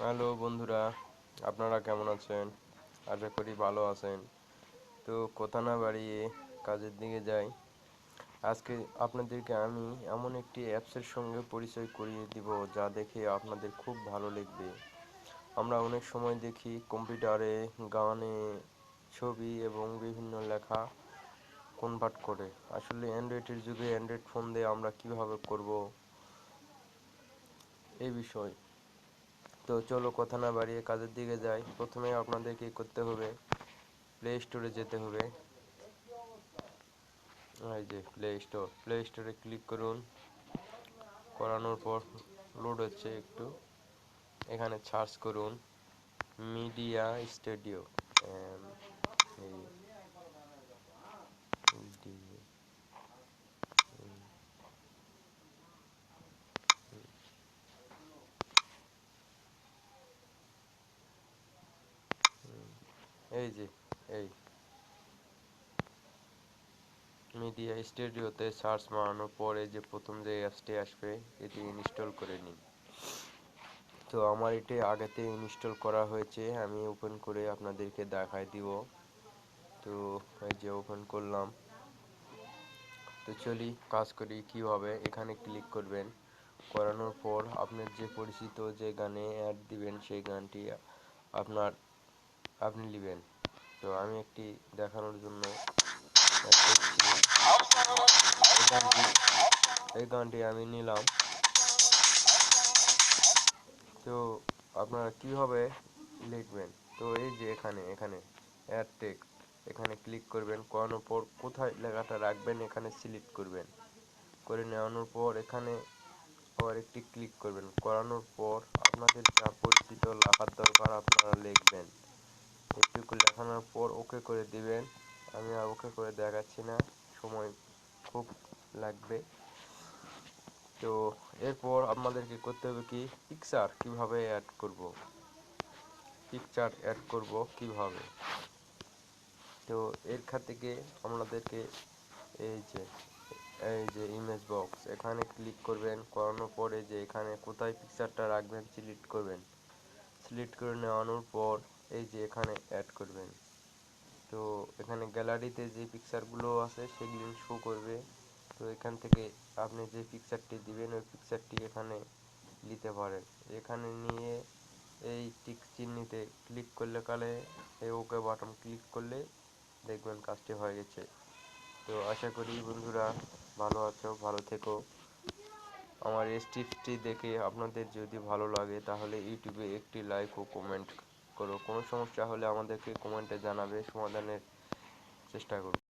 Hello বন্ধুরা, আপনারা কেমন আছেন? আশা করি ভালো আছেন। তো কথা না বাড়িয়ে কাজের দিকে যাই। আজকে আপনাদেরকে আমি এমন একটি অ্যাপসের সঙ্গে পরিচয় করিয়ে দিব যা দেখে আপনাদের খুব ভালো লাগবে। আমরা অনেক সময় দেখি কম্পিউটারে গানে ছবি এবং বিভিন্ন লেখা কনভার্ট করে। আসলে অ্যান্ড্রয়েডের যুগে অ্যান্ড্রয়েড ফোন দিয়ে আমরা কীভাবে করব এই বিষয়। তো চলো কথা না বাড়িয়ে কাজের দিকে যাই। প্রথমে আপনাদের কি করতে হবে? প্লে স্টোরে যেতে হবে। এই যে প্লে স্টোর প্লে স্টোরে ক্লিক করুন। করানোর পর লোড হচ্ছে একটু। এখানে সার্চ করুন। মিডিয়া স্টুডিও এই এই যে, এই। মিডিয়া স্টুডিওতে সার্চ মারানোর পরে যে প্রথম যে অ্যাপসটি আসবে, এটি ইনস্টল করে নিন। তো আমার এটি আগেতে ইনস্টল করা হয়েছে, আমি ওপেন করে আপনাদেরকে দেখাই দিব। তো এই যে ওপেন করলাম। তো চলি, কাজ করি কীভাবে, এখানে ক্লিক করবেন। করানোর পর আপনার যে পরিচিত যে গানে অ্যাড দিবেন, সেই গানটি আপনার আপনি নেবেন। তো আমি একটি দেখানোর জন্য এই গানটি আমি নিলাম। তো আপনারা কীভাবে লিখবেন? তো এই যে এখানে এখানে অ্যাড টেক্সট এখানে ক্লিক করবেন, করানোর পর কোথায় লেখাটা রাখবেন এখানে সিলেক্ট করবেন। করে নেওয়ানোর পর এখানে আবার একটি ক্লিক করবেন। করানোর পর আপনাদের যা পরিচিত লেখার দরকার আপনারা লিখবেন। লেখানোর পর ওকে করে দিবেন। আমি আর ওকে করে দেখাচ্ছি না, সময় খুব লাগবে। তো এরপর আপনাদেরকে করতে হবে কি? পিকচার কীভাবে অ্যাড করব? পিকচার অ্যাড করব কীভাবে? তো এর থেকে আপনাদেরকে এই যে এই যে ইমেজ বক্স এখানে ক্লিক করবেন। করানোর পরে যে এখানে কোথায় পিকচারটা রাখবেন সিলেক্ট করবেন। সিলেক্ট করে নেওয়ানোর পর এই যে এখানে অ্যাড করবেন। তো এখানে গ্যালারিতে যে পিকচারগুলো আছে, সেগুলো শো করবে। তো এখান থেকে আপনি যে পিকচারটি দিবেন, ওই পিকচারটি এখানে নিতে পারেন। এখানে নিয়ে এই টিক চিহ্নিতে ক্লিক করলে কালে এই ওকে বাটন ক্লিক করলে দেখবেন কাজটি হয়ে গেছে। তো আশা করি বন্ধুরা ভালো আছো, ভালো থেকো। আমার এই টিপসটি দেখে আপনাদের যদি ভালো লাগে, তাহলে ইউটিউবে একটি লাইক ও কমেন্ট করো। কোনো সমস্যা হলে আমাদেরকে কমেন্টে জানাবে সমাধানের চেষ্টা করব।